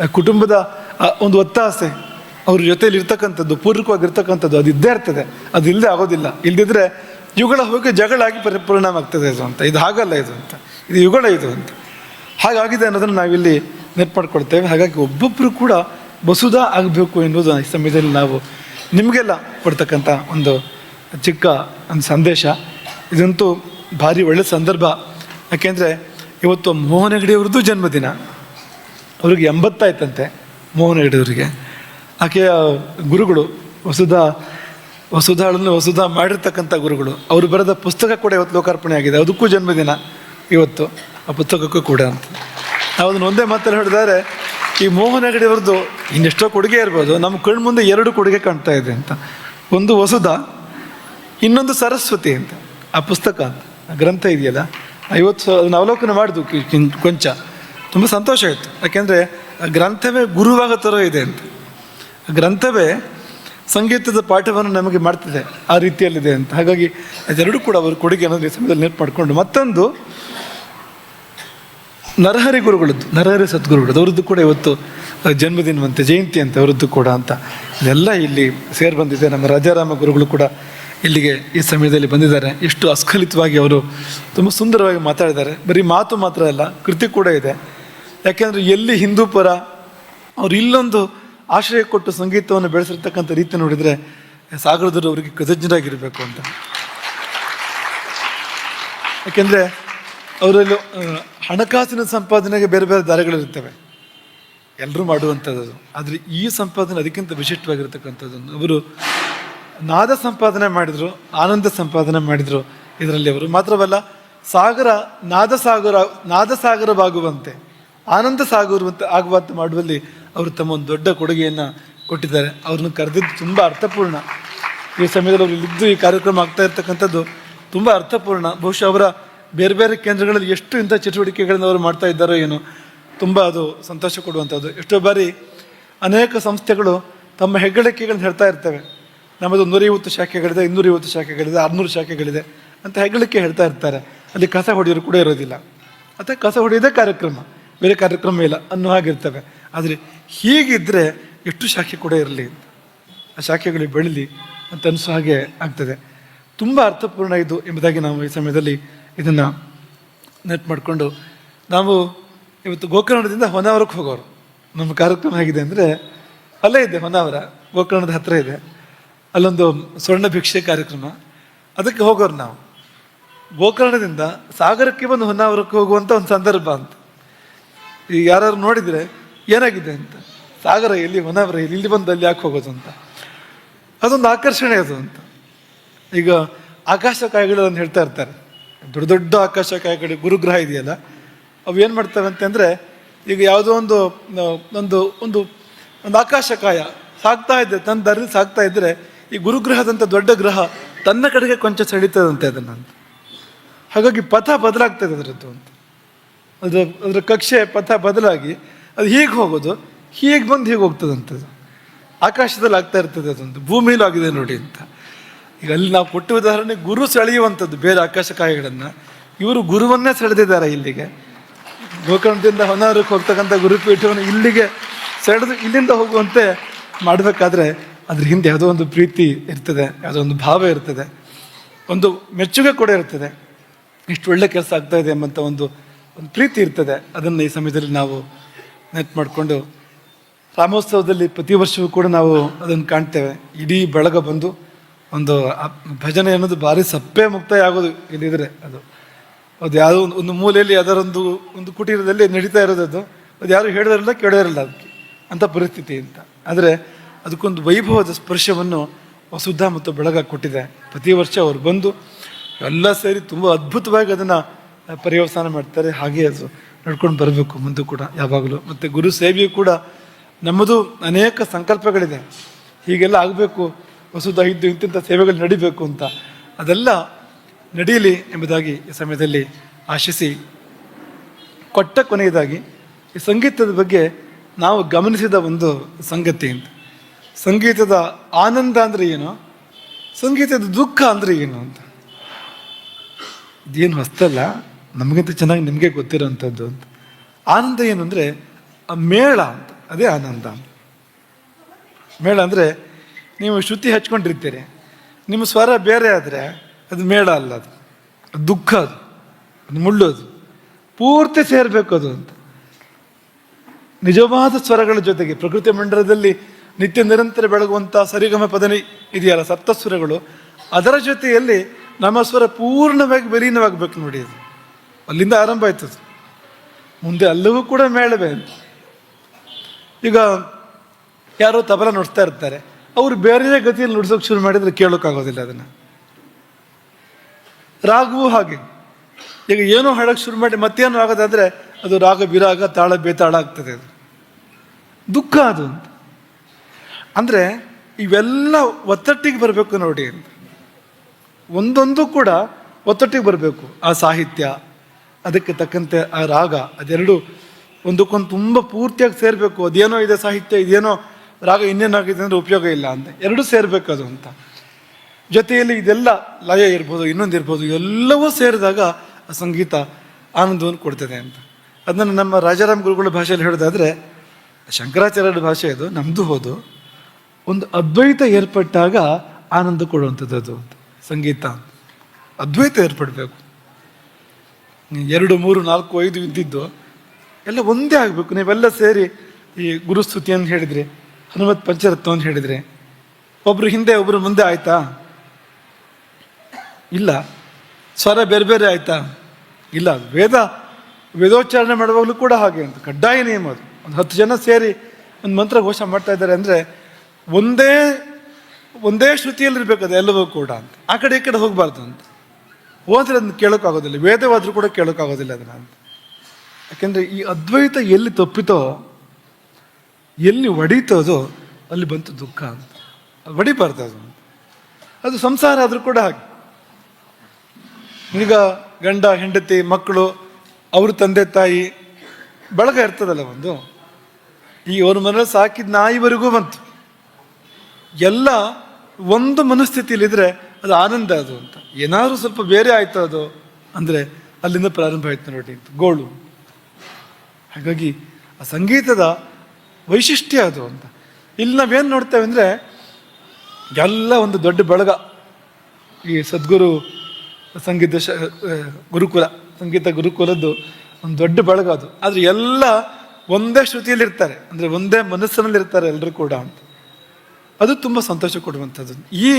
ಆ ಕುಟುಂಬದ ಒಂದು ಒತ್ತಾಸೆ, ಅವ್ರ ಜೊತೆಯಲ್ಲಿ ಇರ್ತಕ್ಕಂಥದ್ದು ಪೂರ್ವಕವಾಗಿರ್ತಕ್ಕಂಥದ್ದು ಅದು ಇದ್ದೇ ಇರ್ತದೆ. ಅದು ಇಲ್ಲದೆ ಆಗೋದಿಲ್ಲ. ಇಲ್ಲದಿದ್ದರೆ ಯುಗಳ ಹೋಗಿ ಜಗಳಾಗಿ ಪರಿ ಪರಿಣಾಮ ಆಗ್ತದೆ ಇದು ಅಂತ. ಇದು ಹಾಗಲ್ಲ ಇದು ಅಂತ. ಇದು ಯುಗಳ ಇದು ಅಂತ. ಹಾಗಾಗಿದೆ ಅನ್ನೋದನ್ನು ನಾವಿಲ್ಲಿ ಮಾಡ್ಕೊಳ್ತೇವೆ ಹಾಗಾಗಿ ಒಬ್ಬೊಬ್ಬರು ಕೂಡ ಬಸುದ ಆಗಬೇಕು ಎನ್ನುವುದು ಈ ಸಮಯದಲ್ಲಿ ನಾವು ನಿಮಗೆಲ್ಲ ಕೊಡ್ತಕ್ಕಂಥ ಒಂದು ಚಿಕ್ಕ ಒಂದು ಸಂದೇಶ. ಇದಂತೂ ಭಾರಿ ಒಳ್ಳೆಯ ಸಂದರ್ಭ. ಯಾಕೆಂದರೆ ಇವತ್ತು ಮೋಹನ ಹೆಗಡೆಯವ್ರದ್ದು ಜನ್ಮದಿನ. ಅವ್ರಿಗೆ ಎಂಬತ್ತಾಯ್ತಂತೆ, ಮೋಹನ ಹೆಗಡೆಯವರಿಗೆ ಆಕೆಯ ಗುರುಗಳು, ವಸುಧಾ, ವಸುಧಾಳನ್ನು ವಸುಧಾ ಮಾಡಿರ್ತಕ್ಕಂಥ ಗುರುಗಳು. ಅವರು ಬರೆದ ಪುಸ್ತಕ ಕೂಡ ಇವತ್ತು ಲೋಕಾರ್ಪಣೆ ಆಗಿದೆ. ಅದಕ್ಕೂ ಜನ್ಮದಿನ ಇವತ್ತು, ಆ ಪುಸ್ತಕಕ್ಕೂ ಕೂಡ ಅಂತ. ನಾವು ಅದನ್ನು ಒಂದೇ ಮಾತಲ್ಲಿ ಹೇಳಿದರೆ, ಈ ಮೋಹನ ಹೆಗಡೆಯವ್ರದ್ದು ಇನ್ನೆಷ್ಟೋ ಕೊಡುಗೆ ಇರ್ಬೋದು. ನಮ್ಮ ಕಣ್ಣು ಮುಂದೆ ಎರಡು ಕೊಡುಗೆ ಕಾಣ್ತಾ ಇದೆ ಅಂತ. ಒಂದು ವಸುಧಾ, ಇನ್ನೊಂದು ಸರಸ್ವತಿ ಅಂತ. ಆ ಪುಸ್ತಕ ಅಂತ. ಗ್ರಂಥ ಇದೆಯಲ್ಲ? ಐವತ್ತು ಸಾವಿರ ಅದನ್ನು ಅವಲೋಕನ ಮಾಡಿದ್ವು ಕೊಂಚ. ತುಂಬ ಸಂತೋಷ ಆಯಿತು. ಯಾಕೆಂದರೆ ಗ್ರಂಥವೇ ಗುರುವಾಗ ಥರ ಇದೆ ಅಂತ. ಗ್ರಂಥವೇ ಸಂಗೀತದ ಪಾಠವನ್ನು ನಮಗೆ ಮಾಡ್ತಿದೆ, ಆ ರೀತಿಯಲ್ಲಿದೆ ಅಂತ. ಹಾಗಾಗಿ ಅದೆರಡೂ ಕೂಡ ಅವರು ಕೊಡುಗೆ ಅನ್ನೋದು ಈ ಸಮಯದಲ್ಲಿ ನೆನಪು ಮಾಡಿಕೊಂಡು. ಮತ್ತೊಂದು, ನರಹರಿ ಗುರುಗಳದ್ದು, ನರಹರಿ ಸದ್ಗುರುಗಳದ್ದು. ಅವರದ್ದು ಕೂಡ ಇವತ್ತು ಜನ್ಮದಿನವಂತೆ, ಜಯಂತಿ ಅಂತ, ಅವರದ್ದು ಕೂಡ ಅಂತ. ಇದೆಲ್ಲ ಇಲ್ಲಿ ಸೇರಿ ಬಂದಿದೆ. ನಮ್ಮ ರಾಜಾರಾಮ ಗುರುಗಳು ಕೂಡ ಇಲ್ಲಿಗೆ ಈ ಸಮಯದಲ್ಲಿ ಬಂದಿದ್ದಾರೆ. ಎಷ್ಟು ಅಸ್ಖಲಿತವಾಗಿ ಅವರು ತುಂಬ ಸುಂದರವಾಗಿ ಮಾತಾಡಿದ್ದಾರೆ. ಬರೀ ಮಾತು ಮಾತ್ರ ಅಲ್ಲ, ಕೃತಿ ಕೂಡ ಇದೆ. ಯಾಕೆಂದರೆ ಎಲ್ಲಿ ಹಿಂದೂ ಪರ ಅವರು ಇಲ್ಲೊಂದು ಆಶ್ರಯ ಕೊಟ್ಟು ಸಂಗೀತವನ್ನು ಬೆಳೆಸಿರ್ತಕ್ಕಂಥ ರೀತಿ ನೋಡಿದರೆ ಸಾಗರದವರು ಅವರಿಗೆ ಕೃತಜ್ಞರಾಗಿರಬೇಕು ಅಂತ. ಯಾಕೆಂದರೆ ಅವರಲ್ಲಿ ಹಣಕಾಸಿನ ಸಂಪಾದನೆಗೆ ಬೇರೆ ಬೇರೆ ದಾರಿಗಳಿರ್ತವೆ ಎಲ್ಲರೂ ಮಾಡುವಂಥದ್ದು ಆದರೆ ಈ ಸಂಪಾದನೆ ಅದಕ್ಕಿಂತ ವಿಶಿಷ್ಟವಾಗಿರ್ತಕ್ಕಂಥದ್ದನ್ನು ಅವರು ನಾದ ಸಂಪಾದನೆ ಮಾಡಿದರು, ಆನಂದ ಸಂಪಾದನೆ ಮಾಡಿದರು ಇದರಲ್ಲಿ ಅವರು. ಮಾತ್ರವಲ್ಲ, ಸಾಗರ, ನಾದ ಸಾಗರ, ನಾದ ಸಾಗರವಾಗುವಂತೆ ಆನಂದ ಸಾಗರುವಂತೆ ಆಗುವಂತೆ ಮಾಡುವಲ್ಲಿ ಅವರು ತಮ್ಮ ಒಂದು ದೊಡ್ಡ ಕೊಡುಗೆಯನ್ನು ಕೊಟ್ಟಿದ್ದಾರೆ. ಅವ್ರನ್ನ ಕರೆದಿದ್ದು ತುಂಬ ಅರ್ಥಪೂರ್ಣ. ಈ ಸಮಯದಲ್ಲಿ ಅವರು ಇಲ್ಲಿದ್ದು ಈ ಕಾರ್ಯಕ್ರಮ ಆಗ್ತಾ ಇರ್ತಕ್ಕಂಥದ್ದು ತುಂಬ ಅರ್ಥಪೂರ್ಣ. ಬಹುಶಃ ಅವರ ಬೇರೆ ಬೇರೆ ಕೇಂದ್ರಗಳಲ್ಲಿ ಎಷ್ಟು ಇಂಥ ಚಟುವಟಿಕೆಗಳನ್ನು ಅವರು ಮಾಡ್ತಾ ಇದ್ದಾರೋ ಏನೋ ತುಂಬ ಅದು ಸಂತೋಷ ಕೊಡುವಂಥದ್ದು. ಎಷ್ಟೋ ಬಾರಿ ಅನೇಕ ಸಂಸ್ಥೆಗಳು ತಮ್ಮ ಹೆಗ್ಗಳಿಕೆಗಳನ್ನ ಹೇಳ್ತಾ ಇರ್ತವೆ. ನಮ್ಮದು ನೂರೈವತ್ತು ಶಾಖೆಗಳಿದೆ, ಇನ್ನೂರೈವತ್ತು ಶಾಖೆಗಳಿದೆ, ಆರುನೂರು ಶಾಖೆಗಳಿದೆ ಅಂತ ಹೆಗ್ಗಳಿಕೆ ಹೇಳ್ತಾ ಇರ್ತಾರೆ. ಅಲ್ಲಿ ಕಸ ಹೊಡೆಯೋರು ಕೂಡ ಇರೋದಿಲ್ಲ. ಅಥವಾ ಕಸ ಹೊಡೆಯೋದೇ ಕಾರ್ಯಕ್ರಮ. ಬೇರೆ ಕಾರ್ಯಕ್ರಮ ಇಲ್ಲ, ಅನ್ನೋ ಹಾಗಿರ್ತವೆ ಆದರೆ ಹೀಗಿದ್ದರೆ ಎಷ್ಟು ಶಾಖೆ ಕೂಡ ಇರಲಿ, ಆ ಶಾಖೆಗಳು ಬೆಳಲಿ ಅಂತ ಅನಿಸೋ ಹಾಗೆ ಆಗ್ತದೆ. ತುಂಬ ಅರ್ಥಪೂರ್ಣ ಇದು ಎಂಬುದಾಗಿ ನಾವು ಈ ಸಮಯದಲ್ಲಿ ಇದನ್ನು ನೆಟ್ ಮಾಡಿಕೊಂಡು, ನಾವು ಇವತ್ತು ಗೋಕರ್ಣದಿಂದ ಹೊನ್ನಾವರಕ್ಕೆ ಹೋಗೋರು. ನಮ್ಮ ಕಾರ್ಯಕ್ರಮ ಹೇಗಿದೆ ಅಂದರೆ, ಅಲ್ಲೇ ಇದೆ ಹೊನ್ನಾವರ, ಗೋಕರ್ಣದ ಹತ್ತಿರ ಇದೆ. ಅಲ್ಲೊಂದು ಸ್ವರ್ಣ ಭಿಕ್ಷೆ ಕಾರ್ಯಕ್ರಮ. ಅದಕ್ಕೆ ಹೋಗೋರು ನಾವು. ಗೋಕರ್ಣದಿಂದ ಸಾಗರಕ್ಕೆ ಬಂದು ಹೊನ್ನಾವರಕ್ಕೆ ಹೋಗುವಂಥ ಒಂದು ಸಂದರ್ಭ ಅಂತ. ಈಗ ಯಾರು ನೋಡಿದರೆ ಏನಾಗಿದೆ ಅಂತ. ಸಾಗರ ಎಲ್ಲಿ, ಹೊನ್ನಾವರ ಎಲ್ಲಿ, ಇಲ್ಲಿ ಬಂದು ಅಲ್ಲಿ ಯಾಕೆ ಹೋಗೋದು ಅಂತ. ಅದೊಂದು ಆಕರ್ಷಣೆ ಅದು ಅಂತ. ಈಗ ಆಕಾಶ ಕಾಯಿಗಳು ಅಂತ ಹೇಳ್ತಾ ಇರ್ತಾರೆ. ದೊಡ್ಡ ದೊಡ್ಡ ಆಕಾಶ ಕಾಯಿಗಳು, ಗುರುಗ್ರಹ ಇದೆಯಲ್ಲ, ಅವು ಏನು ಮಾಡ್ತವೆ ಅಂತಂದರೆ ಈಗ ಯಾವುದೋ ಒಂದು ಒಂದು ಒಂದು ಒಂದು ಆಕಾಶ ಕಾಯ ಸಾಗ್ತಾ ಇದೆ, ತನ್ನ ದಾರಿ ಸಾಗ್ತಾ ಇದ್ದರೆ ಈ ಗುರುಗ್ರಹದಂಥ ದೊಡ್ಡ ಗ್ರಹ ತನ್ನ ಕಡೆಗೆ ಕೊಂಚ ಸೆಳೀತದಂತೆ ಅದನ್ನು ಅಂತ. ಹಾಗಾಗಿ ಪಥ ಬದಲಾಗ್ತದೆ ಅದರದ್ದು ಅಂತ. ಅದರ ಅದರ ಕಕ್ಷೆ ಪಥ ಬದಲಾಗಿ ಅದು ಹೀಗೆ ಹೋಗೋದು, ಹೀಗೆ ಬಂದು ಹೀಗೆ ಹೋಗ್ತದಂಥದ್ದು ಆಕಾಶದಲ್ಲಿ ಆಗ್ತಾ ಇರ್ತದೆ ಅದೊಂದು, ಭೂಮಿಲೂ ಆಗಿದೆ ನೋಡಿ ಅಂತ. ಈಗ ಅಲ್ಲಿ ನಾವು ಕೊಟ್ಟ ಉದಾಹರಣೆ ಗುರು ಸೆಳೆಯುವಂಥದ್ದು, ಬೇರೆ ಆಕಾಶಕಾಯಿಗಳನ್ನು ಇವರು ಗುರುವನ್ನೇ ಸೆಳೆದಿದ್ದಾರೆ ಇಲ್ಲಿಗೆ. ಗೋಕರ್ಣದಿಂದ ಹೊನ್ನಾರಕ್ಕೆ ಹೋಗ್ತಕ್ಕಂಥ ಗುರುಪೀಠವನ್ನು ಇಲ್ಲಿಗೆ ಸೆಳೆದು ಇಲ್ಲಿಂದ ಹೋಗುವಂತೆ ಮಾಡಬೇಕಾದ್ರೆ ಅದ್ರ ಹಿಂದೆ ಯಾವುದೋ ಒಂದು ಪ್ರೀತಿ ಇರ್ತದೆ, ಯಾವುದೋ ಒಂದು ಭಾವ ಇರ್ತದೆ, ಒಂದು ಮೆಚ್ಚುಗೆ ಕೂಡ ಇರ್ತದೆ. ಇಷ್ಟು ಒಳ್ಳೆ ಕೆಲಸ ಆಗ್ತಾ ಇದೆ ಎಂಬಂಥ ಒಂದು ಒಂದು ಪ್ರೀತಿ ಇರ್ತದೆ. ಅದನ್ನು ಈ ಸಮಯದಲ್ಲಿ ನಾವು ನೆಟ್ ಮಾಡಿಕೊಂಡು ರಾಮೋತ್ಸವದಲ್ಲಿ ಪ್ರತಿ ವರ್ಷವೂ ಕೂಡ ನಾವು ಅದನ್ನು ಕಾಣ್ತೇವೆ. ಇಡೀ ಬೆಳಗ ಬಂದು ಒಂದು ಭಜನೆ ಅನ್ನೋದು ಭಾರಿ ಸಪ್ಪೆ ಮುಕ್ತಾಯ ಆಗೋದು ಇಲ್ಲಿದ್ರೆ ಅದು. ಅದು ಯಾವುದೋ ಒಂದು ಒಂದು ಮೂಲೆಯಲ್ಲಿ ಅದರೊಂದು ಒಂದು ಕುಟೀರದಲ್ಲಿ ನಡೀತಾ ಇರೋದು ಅದು ಅದು ಯಾರು ಹೇಳಿದಿರಲ್ಲ, ಕೇಳೋದಿರಲ್ಲ ಅದಕ್ಕೆ. ಅಂಥ ಪರಿಸ್ಥಿತಿ ಅಂತ. ಆದರೆ ಅದಕ್ಕೊಂದು ವೈಭವದ ಸ್ಪರ್ಶವನ್ನು ವಸುಧ ಮತ್ತು ಬೆಳಗ ಕೊಟ್ಟಿದೆ. ಪ್ರತಿ ವರ್ಷ ಅವ್ರು ಬಂದು ಎಲ್ಲ ಸೇರಿ ತುಂಬ ಅದ್ಭುತವಾಗಿ ಅದನ್ನು ಪರ್ಯವಸಾನ ಮಾಡ್ತಾರೆ. ಹಾಗೆ ಅದು ನಡ್ಕೊಂಡು ಬರಬೇಕು ಮುಂದೆ ಕೂಡ ಯಾವಾಗಲೂ. ಮತ್ತು ಗುರು ಸೇವೆಯು ಕೂಡ ನಮ್ಮದು ಅನೇಕ ಸಂಕಲ್ಪಗಳಿದೆ. ಹೀಗೆಲ್ಲ ಆಗಬೇಕು ವಸುಧ ಇದ್ದು ಇಂತಿಂಥ ಸೇವೆಗಳು ನಡಿಬೇಕು ಅಂತ. ಅದೆಲ್ಲ ನಡೀಲಿ ಎಂಬುದಾಗಿ ಈ ಸಮಯದಲ್ಲಿ ಆಶಿಸಿ ಕೊಟ್ಟ ಕೊನೆಯದಾಗಿ ಈ ಸಂಗೀತದ ಬಗ್ಗೆ ನಾವು ಗಮನಿಸಿದ ಒಂದು ಸಂಗತಿ ಅಂತ. ಸಂಗೀತದ ಆನಂದ ಅಂದರೆ ಏನು? ಸಂಗೀತದ ದುಃಖ ಅಂದರೆ ಏನು ಅಂತ. ಇದೇನು ಹೊಸ್ತಲ್ಲ? ನಮಗಿಂತ ಚೆನ್ನಾಗಿ ನಿಮಗೆ ಗೊತ್ತಿರೋಂಥದ್ದು ಅಂತ. ಆನಂದ ಏನು ಅಂದರೆ, ಆ ಮೇಳ ಅಂತ. ಅದೇ ಆನಂದ ಮೇಳ ಅಂದರೆ, ನೀವು ಶ್ರುತಿ ಹಚ್ಕೊಂಡಿರ್ತೀರಿ. ನಿಮ್ಮ ಸ್ವರ ಬೇರೆ ಆದರೆ, ಅದು ಮೇಳ ಅಲ್ಲ ಅದು. ದುಃಖ ಅದು. ಅದು ಮುಳ್ಳು ಅದು ಪೂರ್ತಿ ಸೇರಬೇಕು ಅದು ಅಂತ. ನಿಜವಾದ ಸ್ವರಗಳ ಜೊತೆಗೆ, ಪ್ರಕೃತಿ ಮಂಡಲದಲ್ಲಿ ನಿತ್ಯ ನಿರಂತರ ಬೆಳಗುವಂಥ ಸರಿಗಮ ಪದನಿ ಇದೆಯಲ್ಲ ಸಪ್ತಸ್ವರಗಳು. ಅದರ ಜೊತೆಯಲ್ಲಿ ನಮ್ಮ ಸ್ವರ ಪೂರ್ಣವಾಗಿ ವಿಲೀನವಾಗಬೇಕು ನೋಡಿ ಅದು. ಅಲ್ಲಿಂದ ಆರಂಭ ಆಯ್ತದು ಮುಂದೆ ಅಲ್ಲವೂ ಕೂಡ ಮೇಳವೇ ಈಗ ಯಾರೋ ತಬಲ ನುಡಿಸ್ತಾ ಇರ್ತಾರೆ. ಅವರು ಬೇರೆ ಗತಿಯಲ್ಲಿ ನುಡಿಸೋಕೆ ಶುರು ಮಾಡಿದ್ರೆ ಕೇಳೋಕ್ಕಾಗೋದಿಲ್ಲ ಅದನ್ನು. ರಾಗವೂ ಹಾಗೆ. ಈಗ ಏನೋ ಹಾಡೋಕ್ಕೆ ಶುರು ಮಾಡಿ ಮತ್ತೇನು ಆಗೋದಾದರೆ ಅದು ರಾಗ ಬಿರಾಗ ತಾಳ, ಬೇತಾಳ ಆಗ್ತದೆ ಅದು. ದುಃಖ ಅದು ಅಂತ. ಅಂದರೆ ಇವೆಲ್ಲ ಒತ್ತಟ್ಟಿಗೆ ಬರಬೇಕು ನೋಡಿ. ಒಂದೊಂದು ಕೂಡ ಒತ್ತಟ್ಟಿಗೆ ಬರಬೇಕು. ಆ ಸಾಹಿತ್ಯ, ಅದಕ್ಕೆ ತಕ್ಕಂತೆ ಆ ರಾಗ, ಅದೆರಡು ಒಂದಕ್ಕೊಂದು ತುಂಬ ಪೂರ್ತಿಯಾಗಿ ಸೇರಬೇಕು. ಅದೇನೋ ಇದೆ ಸಾಹಿತ್ಯ, ಇದೇನೋ ರಾಗ ಇನ್ನೇನಾಗಿದೆ ಅಂದರೆ ಉಪಯೋಗ ಇಲ್ಲ ಅಂತ. ಎರಡೂ ಸೇರಬೇಕು ಅದು ಅಂತ. ಜೊತೆಯಲ್ಲಿ ಇದೆಲ್ಲ ಲಯ ಇರ್ಬೋದು, ಇನ್ನೊಂದು ಇರ್ಬೋದು ಎಲ್ಲವೂ ಸೇರಿದಾಗ ಆ ಸಂಗೀತ ಆನಂದವನ್ನು ಕೊಡ್ತದೆ ಅಂತ. ಅದನ್ನು ನಮ್ಮ ರಾಜಾರಾಮ್ ಗುರುಗಳ ಭಾಷೆಯಲ್ಲಿ ಹೇಳೋದಾದರೆ, ಶಂಕರಾಚಾರ್ಯರ ಭಾಷೆ ಅದು ನಮ್ಮದು ಹೌದು. ಒಂದು ಅದ್ವೈತ ಏರ್ಪಟ್ಟಾಗ ಆನಂದ ಕೊಡುವಂಥದ್ದು ಸಂಗೀತ ಅದ್ವೈತ ಏರ್ಪಡಬೇಕು. ಎರಡು, ಮೂರು, ನಾಲ್ಕು, ಐದು ಇದ್ದಿದ್ದು ಎಲ್ಲ ಒಂದೇ ಆಗಬೇಕು. ನೀವೆಲ್ಲ ಸೇರಿ ಈ ಗುರುಸ್ತುತಿ ಅಂತ ಹೇಳಿದ್ರಿ, ಹನುಮತ್ ಪಂಚರತ್ವ ಅಂತ ಹೇಳಿದ್ರಿ, ಒಬ್ರು ಹಿಂದೆ, ಒಬ್ರು ಮುಂದೆ ಆಯ್ತಾ? ಇಲ್ಲ. ಸ್ವರ ಬೇರೆ ಬೇರೆ ಆಯ್ತಾ? ಇಲ್ಲ. ವೇದ, ವೇದೋಚ್ಚಾರಣೆ ಮಾಡುವಾಗಲೂ ಕೂಡ ಹಾಗೆ ಅಂತ. ಕಡ್ಡಾಯ ನಿಯಮ ಅದು. ಒಂದು ಹತ್ತು ಜನ ಸೇರಿ ಒಂದು ಮಂತ್ರ ಘೋಷ ಮಾಡ್ತಾ ಇದ್ದಾರೆ ಅಂದರೆ ಒಂದೇ ಒಂದೇ ಶ್ರುತಿಯಲ್ಲಿರ್ಬೇಕು ಅದು ಎಲ್ಲವೂ ಕೂಡ ಅಂತ. ಆ ಕಡೆ ಈ ಕಡೆ ಹೋಗಬಾರ್ದು ಅಂತ. ಹೋದ್ರೆ ಅದನ್ನು ಕೇಳೋಕ್ಕಾಗೋದಿಲ್ಲ. ವೇದವಾದರೂ ಕೂಡ ಕೇಳೋಕ್ಕಾಗೋದಿಲ್ಲ ಅದನ್ನು ಅಂತ. ಯಾಕೆಂದರೆ ಈ ಅದ್ವೈತ ಎಲ್ಲಿ ತಪ್ಪಿತೋ, ಎಲ್ಲಿ ಒಡೀತೋದೋ ಅಲ್ಲಿ ಬಂತು ದುಃಖ ಅಂತ. ಅದು ಅದು. ಅದು ಸಂಸಾರ ಆದರೂ ಕೂಡ ಹಾಗೆ. ಈಗ ಗಂಡ, ಹೆಂಡತಿ, ಮಕ್ಕಳು, ಅವ್ರ ತಂದೆ, ತಾಯಿ, ಬಳಗ ಇರ್ತದಲ್ಲ ಒಂದು. ಈ ಅವ್ರ ಮನೇಲಿ ಸಾಕಿದ ನಾಯಿವರೆಗೂ ಬಂತು. ಎಲ್ಲ ಒಂದು ಮನಸ್ಥಿತಿಯಲ್ಲಿದ್ರೆ ಅದು ಆನಂದ ಅದು ಅಂತ. ಏನಾದರೂ ಸ್ವಲ್ಪ ಬೇರೆ ಆಯಿತು ಅದು? ಅಂದರೆ ಅಲ್ಲಿಂದ ಪ್ರಾರಂಭ ಆಯ್ತು ನೋಡಿ ಗೋಳು. ಹಾಗಾಗಿ ಆ ಸಂಗೀತದ ವೈಶಿಷ್ಟ್ಯ ಅದು ಅಂತ. ಇಲ್ಲಿ ನಾವೇನು ನೋಡ್ತೇವೆ ಅಂದರೆ ಎಲ್ಲ ಒಂದು ದೊಡ್ಡ ಬಳಗ. ಈ ಸದ್ಗುರು ಸಂಗೀತ ಶ ಗುರುಕುಲ, ಸಂಗೀತ ಗುರುಕುಲದ್ದು ಒಂದು ದೊಡ್ಡ ಬಳಗ ಅದು. ಆದರೆ ಎಲ್ಲ ಒಂದೇ ಶ್ರುತಿಯಲ್ಲಿರ್ತಾರೆ. ಅಂದರೆ ಒಂದೇ ಮನಸ್ಸಿನಲ್ಲಿರ್ತಾರೆ ಎಲ್ಲರೂ ಕೂಡ ಅಂತ. ಅದು ತುಂಬ ಸಂತೋಷ ಕೊಡುವಂಥದ್ದು. ಈ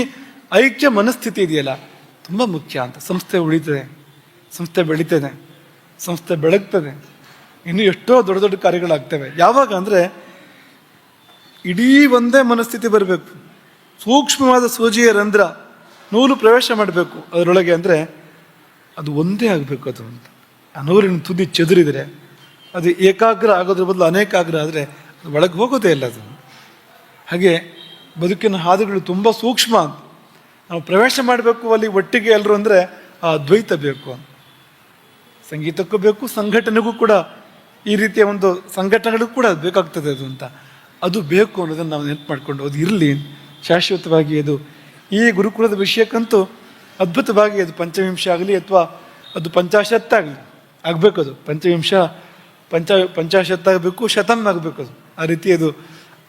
ಐಕ್ಯ ಮನಸ್ಥಿತಿ ಇದೆಯಲ್ಲ, ತುಂಬ ಮುಖ್ಯ ಅಂತ. ಸಂಸ್ಥೆ ಉಳಿತದೆ, ಸಂಸ್ಥೆ ಬೆಳೀತದೆ, ಸಂಸ್ಥೆ ಬೆಳಗ್ತದೆ. ಇನ್ನೂ ಎಷ್ಟೋ ದೊಡ್ಡ ದೊಡ್ಡ ಕಾರ್ಯಗಳಾಗ್ತವೆ. ಯಾವಾಗ ಅಂದರೆ ಇಡೀ ಒಂದೇ ಮನಸ್ಥಿತಿ ಬರಬೇಕು. ಸೂಕ್ಷ್ಮವಾದ ಸೂಜಿಯ ರಂಧ್ರ ನೂಲು ಪ್ರವೇಶ ಮಾಡಬೇಕು. ಅದರೊಳಗೆ ಅಂದರೆ ಅದು ಒಂದೇ ಆಗಬೇಕು ಅದು ಅಂತ. ಆ ನೂರಿನ ತುದಿ ಚದುರಿದರೆ, ಅದು ಏಕಾಗ್ರ ಆಗೋದ್ರ ಬದಲು ಅನೇಕಾಗ್ರ ಆದರೆ ಒಳಗೆ ಹೋಗೋದೇ ಇಲ್ಲ ಅದು. ಹಾಗೆ ಬದುಕಿನ ಹಾದಿಗಳು ತುಂಬ ಸೂಕ್ಷ್ಮ ಅಂತ. ನಾವು ಪ್ರವೇಶ ಮಾಡಬೇಕು ಅಲ್ಲಿ ಒಟ್ಟಿಗೆ ಎಲ್ಲರೂ ಅಂದರೆ, ಆ ದ್ವೈತ ಬೇಕು ಅಂತ. ಸಂಗೀತಕ್ಕೂ ಬೇಕು, ಸಂಘಟನೆಗೂ ಕೂಡ ಈ ರೀತಿಯ ಒಂದು ಸಂಘಟನೆಗಳಿಗೂ ಕೂಡ ಅದು ಬೇಕಾಗ್ತದೆ ಅದು ಅಂತ. ಅದು ಬೇಕು ಅನ್ನೋದನ್ನು ನಾವು ನೆನಪು ಮಾಡಿಕೊಂಡು ಅದು ಇರಲಿ ಶಾಶ್ವತವಾಗಿ ಅದು ಈ ಗುರುಕುಲದ ವಿಷಯಕ್ಕಂತೂ ಅದ್ಭುತವಾಗಿ ಅದು ಪಂಚವಿಂಶ ಆಗಲಿ ಅಥವಾ ಅದು ಪಂಚಾಶತ್ತಾಗಲಿ ಆಗಬೇಕು ಅದು. ಪಂಚವಿಂಶ ಪಂಚ ಪಂಚಾಶತ್ತಾಗಬೇಕು ಶತಮ್ ಆಗಬೇಕು ಅದು. ಆ ರೀತಿ ಅದು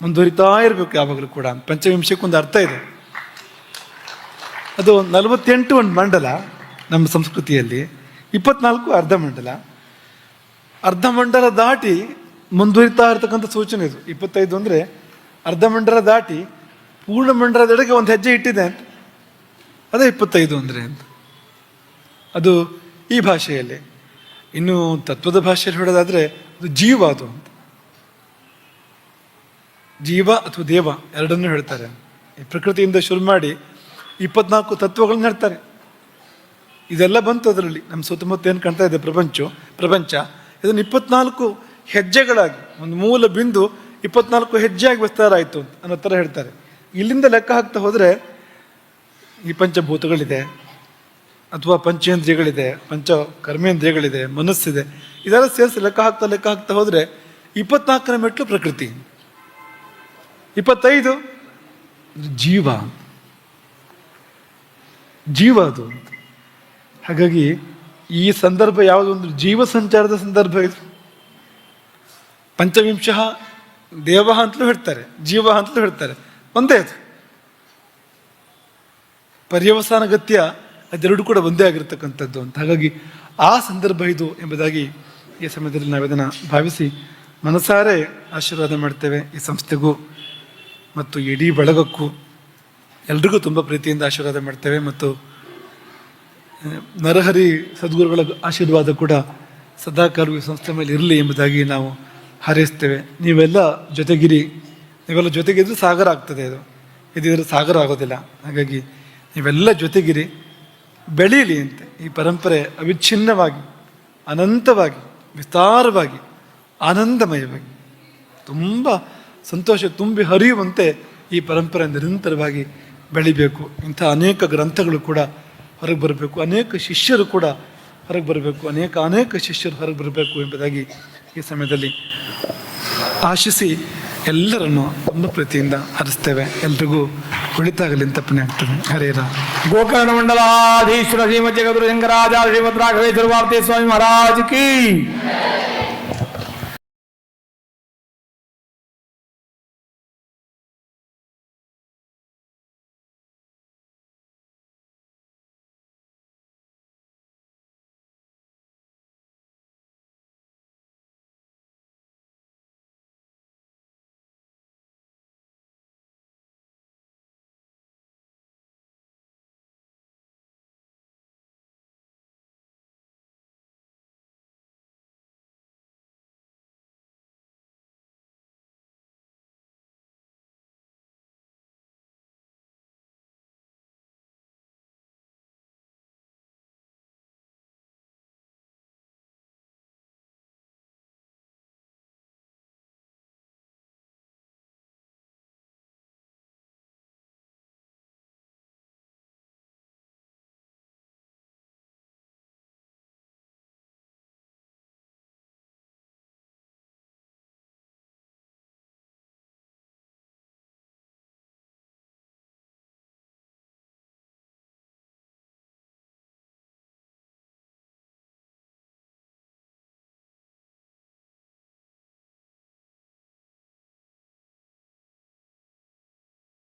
ಮುಂದುವರಿತಾ ಇರಬೇಕು ಯಾವಾಗಲೂ ಕೂಡ. ಪಂಚವಿಂಶಕ್ಕೊಂದು ಅರ್ಥ ಇದೆ. ಅದು ನಲವತ್ತೆಂಟು ಒಂದು ಮಂಡಲ ನಮ್ಮ ಸಂಸ್ಕೃತಿಯಲ್ಲಿ, ಇಪ್ಪತ್ನಾಲ್ಕು ಅರ್ಧ ಮಂಡಲ. ಅರ್ಧ ಮಂಡಲ ದಾಟಿ ಮುಂದುವರಿತಾ ಇರತಕ್ಕಂಥ ಸೂಚನೆ ಇದು. ಇಪ್ಪತ್ತೈದು ಅಂದರೆ ಅರ್ಧ ಮಂಡಲ ದಾಟಿ ಪೂರ್ಣ ಮಂಡಲದೆಡೆಗೆ ಒಂದು ಹೆಜ್ಜೆ ಇಟ್ಟಿದೆ ಅಂತ. ಅದೇ ಇಪ್ಪತ್ತೈದು ಅಂದರೆ ಅಂತ. ಅದು ಈ ಭಾಷೆಯಲ್ಲಿ. ಇನ್ನು ತತ್ವದ ಭಾಷೆಯಲ್ಲಿ ಹೇಳೋದಾದರೆ ಅದು ಜೀವ ಅದು ಅಂತ. ಜೀವ ಅಥವಾ ದೇವ ಎರಡನ್ನೂ ಹೇಳ್ತಾರೆ. ಈ ಪ್ರಕೃತಿಯಿಂದ ಶುರು ಮಾಡಿ ಇಪ್ಪತ್ನಾಲ್ಕು ತತ್ವಗಳನ್ನ ಹೇಳ್ತಾರೆ. ಇದೆಲ್ಲ ಬಂತು ಅದರಲ್ಲಿ. ನಮ್ಮ ಸುತ್ತಮುತ್ತ ಏನು ಕಾಣ್ತಾ ಇದೆ? ಪ್ರಪಂಚ ಪ್ರಪಂಚ. ಇದನ್ನು ಇಪ್ಪತ್ನಾಲ್ಕು ಹೆಜ್ಜೆಗಳಾಗಿ, ಒಂದು ಮೂಲ ಬಿಂದು ಇಪ್ಪತ್ನಾಲ್ಕು ಹೆಜ್ಜೆಯಾಗಿ ವಿಸ್ತಾರ ಆಯಿತು ಅನ್ನೋ ಥರ ಹೇಳ್ತಾರೆ. ಇಲ್ಲಿಂದ ಲೆಕ್ಕ ಹಾಕ್ತಾ ಹೋದರೆ ಈ ಪಂಚಭೂತಗಳಿದೆ, ಅಥವಾ ಪಂಚೇಂದ್ರಿಯಗಳಿದೆ, ಪಂಚ ಕರ್ಮೇಂದ್ರಿಯಗಳಿದೆ, ಮನಸ್ಸಿದೆ. ಇದೆಲ್ಲ ಸೇರಿಸಿ ಲೆಕ್ಕ ಹಾಕ್ತಾ ಲೆಕ್ಕ ಹಾಕ್ತಾ ಹೋದರೆ ಇಪ್ಪತ್ನಾಲ್ಕನೇ ಮೆಟ್ಲು ಪ್ರಕೃತಿ. ಇಪ್ಪತ್ತೈದು? ಜೀವ. ಜೀವ ಅದು. ಹಾಗಾಗಿ ಈ ಸಂದರ್ಭ ಯಾವುದೊಂದು ಜೀವ ಸಂಚಾರದ ಸಂದರ್ಭ ಇದು. ಪಂಚವಿಂಶ ದೇವ ಅಂತಲೂ ಹೇಳ್ತಾರೆ, ಜೀವ ಅಂತಲೂ ಹೇಳ್ತಾರೆ. ಒಂದೇ ಅದು. ಪರ್ಯವಸಾನ ಗತ್ಯ ಅದೆರಡು ಕೂಡ ಒಂದೇ ಆಗಿರ್ತಕ್ಕಂಥದ್ದು ಅಂತ. ಹಾಗಾಗಿ ಆ ಸಂದರ್ಭ ಇದು ಎಂಬುದಾಗಿ ಈ ಸಮಯದಲ್ಲಿ ನಾವಿದನ್ನು ಭಾವಿಸಿ ಮನಸಾರೆ ಆಶೀರ್ವಾದ ಮಾಡ್ತೇವೆ ಈ ಸಂಸ್ಥೆಗೂ. ಮತ್ತು ಇಡೀ ಬಳಗಕ್ಕೂ ಎಲ್ರಿಗೂ ತುಂಬ ಪ್ರೀತಿಯಿಂದ ಆಶೀರ್ವಾದ ಮಾಡ್ತೇವೆ ಮತ್ತು ನರಹರಿ ಸದ್ಗುರುಗಳ ಆಶೀರ್ವಾದ ಕೂಡ ಸದಾಕಾಲವು ಈ ಸಂಸ್ಥೆ ಮೇಲೆ ಇರಲಿ ಎಂಬುದಾಗಿ ನಾವು ಹಾರೈಸ್ತೇವೆ. ನೀವೆಲ್ಲ ಜೊತೆಗಿರಿ, ನೀವೆಲ್ಲ ಜೊತೆಗಿದ್ರೆ ಸಾಗರ ಆಗ್ತದೆ ಅದು. ಇದಿದ್ರೆ ಸಾಗರ ಆಗೋದಿಲ್ಲ. ಹಾಗಾಗಿ ನೀವೆಲ್ಲ ಜೊತೆಗಿರಿ, ಬೆಳೀಲಿ ಅಂತ ಈ ಪರಂಪರೆ ಅವಿಚ್ಛಿನ್ನವಾಗಿ, ಅನಂತವಾಗಿ, ವಿಸ್ತಾರವಾಗಿ, ಆನಂದಮಯವಾಗಿ, ತುಂಬ ಸಂತೋಷ ತುಂಬಿ ಹರಿಯುವಂತೆ ಈ ಪರಂಪರೆ ನಿರಂತರವಾಗಿ ಬೆಳಿಬೇಕು. ಇಂಥ ಅನೇಕ ಗ್ರಂಥಗಳು ಕೂಡ ಹೊರಗೆ ಬರಬೇಕು. ಅನೇಕ ಶಿಷ್ಯರು ಕೂಡ ಹೊರಗೆ ಬರಬೇಕು. ಅನೇಕ ಅನೇಕ ಶಿಷ್ಯರು ಹೊರಗೆ ಬರಬೇಕು ಎಂಬುದಾಗಿ ಈ ಸಮಯದಲ್ಲಿ ಆಶಿಸಿ ಎಲ್ಲರನ್ನು ತುಂಬ ಪ್ರೀತಿಯಿಂದ ಹರಿಸ್ತೇವೆ. ಎಲ್ರಿಗೂ ಕುಳಿತಾಗಲಿ ತಪ್ಪನೆ ಆಗ್ತದೆ. ಹರೇರ ಗೋಕರ್ಣ ಮಂಡಲಾಧೀಶ್ವರ ಶ್ರೀಮತಿ ಗದುರು ಶಂಕರಾಚಾರ್ಯ ಶ್ರೀಮದ್ ರಾಘವೇಶ್ವರ ಭಾರತೀಯ ಸ್ವಾಮಿ ಮಹಾರಾಜ್ ಕಿ.